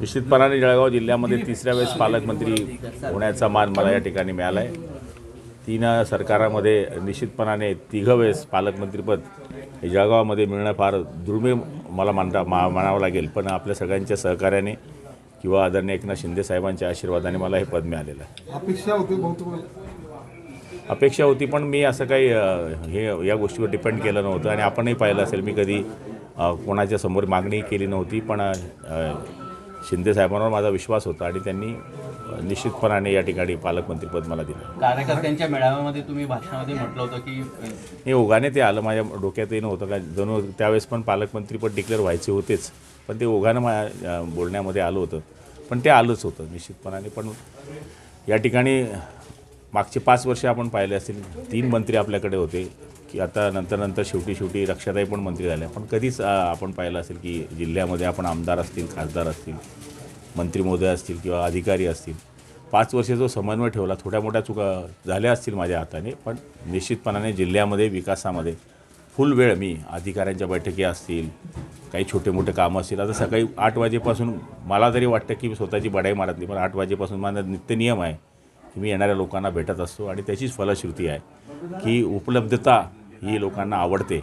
निश्चितपणाने जळगाव जिल्ह्यामध्ये तिसऱ्या वेळेस पालकमंत्री होण्याचा मान मला या ठिकाणी मिळाला आहे तीन सरकारामध्ये निश्चितपणाने तिघं वेळेस पालकमंत्रीपद हे जळगावमध्ये मिळणं फार दुर्मिळ मला मानता मा मानावं लागेल. पण आपल्या सगळ्यांच्या सहकार्याने किंवा आदरणीय एकनाथ शिंदे साहेबांच्या आशीर्वादाने मला हे पद मिळालेलं आहे. अपेक्षा होती अपेक्षा होती पण मी असं काही हे या गोष्टीवर डिपेंड केलं नव्हतं आणि आपणही पाहिलं असेल मी कधी कोणाच्या समोर मागणी केली नव्हती. पण शिंदे साहेबांवर माझा विश्वास होता आणि त्यांनी निश्चितपणाने या ठिकाणी पालकमंत्रीपद मला दिलं. कार्यकर्त्यांच्या मेळाव्यामध्ये तुम्ही भाषणामध्ये म्हटलं होतं की हे ओघाने ते आलं माझ्या डोक्यातही नव्हतं का जणू त्यावेळेस पण पालकमंत्रीपद डिक्लेअर व्हायचे होतेच. पण ते ओघानं माझ्या बोलण्यामध्ये आलं होतं. पण ते आलंच होतं निश्चितपणाने. पण या ठिकाणी मागचे पाच वर्ष आपण पाहिले असतील. तीन मंत्री आपल्याकडे होते की आता नंतर नंतर शेवटी शेवटी रक्षाताई पण मंत्री झाल्या पण कधीच आपण पाहिलं असेल की जिल्ह्यामध्ये आपण आमदार असतील खासदार असतील मंत्री महोदय असतील किंवा अधिकारी असतील पाच वर्ष जो समन्वय ठेवला थोड्या मोठ्या चुका झाल्या असतील माझ्या हाताने पण निश्चितपणाने जिल्ह्यामध्ये विकासामध्ये फुल वेळ मी अधिकाऱ्यांच्या बैठकी असतील काही छोटे मोठे कामं असतील. आता सकाळी आठ वाजेपासून मला तरी वाटतं की मी स्वतःची बडाई मारत नाही पण आठ वाजेपासून माझा नित्य नियम आहे की मी येणाऱ्या लोकांना भेटत असतो आणि त्याचीच फलश्रुती आहे की उपलब्धता ही लोकांना आवडते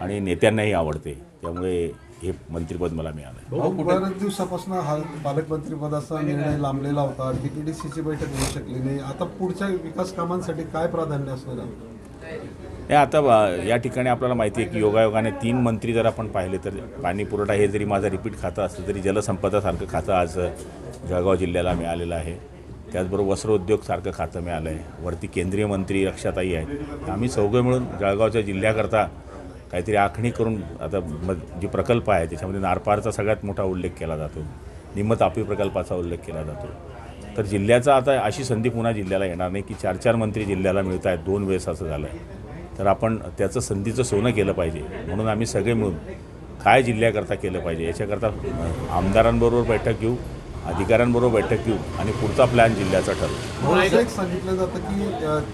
आणि नेत्यांनाही आवडते. त्यामुळे हे मंत्रिपद मला मिळालं बऱ्याच दिवसापासून हा पालकमंत्री पदाचा निर्णय लांबलेला होता. डीपीडीसीची बैठक होऊ शकली नाही. आता पुढच्या विकास कामांसाठी काय प्राधान्य असणार आहे? हे आता ब- या ठिकाणी आपल्याला माहिती आहे की योगायोगाने तीन मंत्री जर आपण पाहिले तर पाणी पुरवठा हे जरी माझं रिपीट खातं असलं तरी जलसंपदासारखं खातं आज जळगाव जिल्ह्याला मिळालेलं आहे. त्याचबरोबर वस्त्रोद्योग सारखं खातं मिळालं आहे वरती केंद्रीय मंत्री रक्षाताई आहेत. आम्ही चौघं मिळून जळगावच्या जिल्ह्याकरता काहीतरी आखणी करून आता म जे प्रकल्प आहे त्याच्यामध्ये नारपारचा सगळ्यात मोठा उल्लेख केला जातो. निम्म तापी प्रकल्पाचा उल्लेख केला जातो. तर जिल्ह्याचा आता अशी संधी पुन्हा जिल्ह्याला येणार नाही की चार चार मंत्री जिल्ह्याला मिळत आहेत. दोन वेळेस असं झालं आहे तर आपण त्याचं संधीचं सोनं केलं पाहिजे. म्हणून आम्ही सगळे मिळून काय जिल्ह्याकरता केलं पाहिजे याच्याकरता आमदारांबरोबर बैठक घेऊ. अधिकाऱ्यांबरोबर बैठक घेऊ आणि पुढचा प्लॅन जिल्ह्याचा ठरवू. सांगितलं जातं की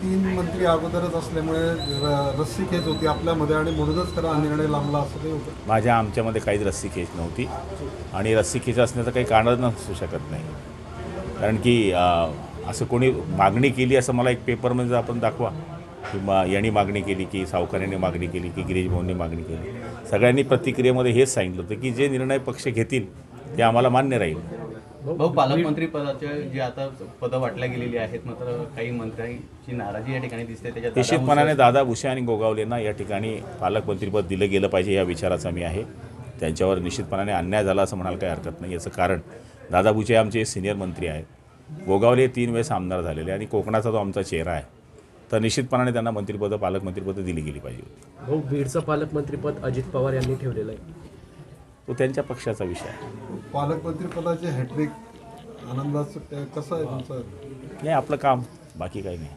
तीन मंत्री अगोदरच असल्यामुळे र- रस्सीखेच होती आपल्यामध्ये आणि म्हणूनच तर हा निर्णय लांबला असं काही होतं? माझ्या आमच्यामध्ये काहीच रस्सी खेच नव्हती. आणि रस्सी खेच असण्याचं काही कारण असू शकत नाही. कारण की असं कोणी मागणी केली असं मला एक पेपरमध्ये आपण दाखवा. किंवा यांनी मागणी केली की सावकारांनी मागणी केली की गिरीश भाऊंनी मागणी केली. सगळ्यांनी प्रतिक्रियेमध्ये हेच सांगितलं होतं की जे निर्णय पक्ष घेतील ते आम्हाला मान्य राहील. भाऊ पालकमंत्री पदाचे जे आता पदं वाटल्या गेलेली आहेत मात्र काही मंत्र्यांची नाराजी या ठिकाणी दिसते त्याच्यात निश्चितपणाने दादा भुसे आणि गोगावलेंना या ठिकाणी पालकमंत्रीपद दिलं गेलं पाहिजे या विचाराचा मी आहे. त्यांच्यावर निश्चितपणाने अन्याय झाला असं म्हणायला काही हरकत नाही. याचं कारण दादा भुसे आमचे सिनियर मंत्री आहेत. गोगावले तीन वेळेस आमदार झालेले आणि कोकणाचा तो आमचा चेहरा आहे तर निश्चितपणाने त्यांना मंत्रिपदं पालकमंत्रीपदं दिली गेली पाहिजे. भाऊ बीडचं पालकमंत्रीपद अजित पवार यांनी ठेवलेलं आहे. तो त्यांच्या पक्षाचा विषय आहे. पालकमंत्री पदाचे हॅट्रिक आनंदाचं कसं आहे तुमचं? नाही आपलं काम बाकी काही नाही.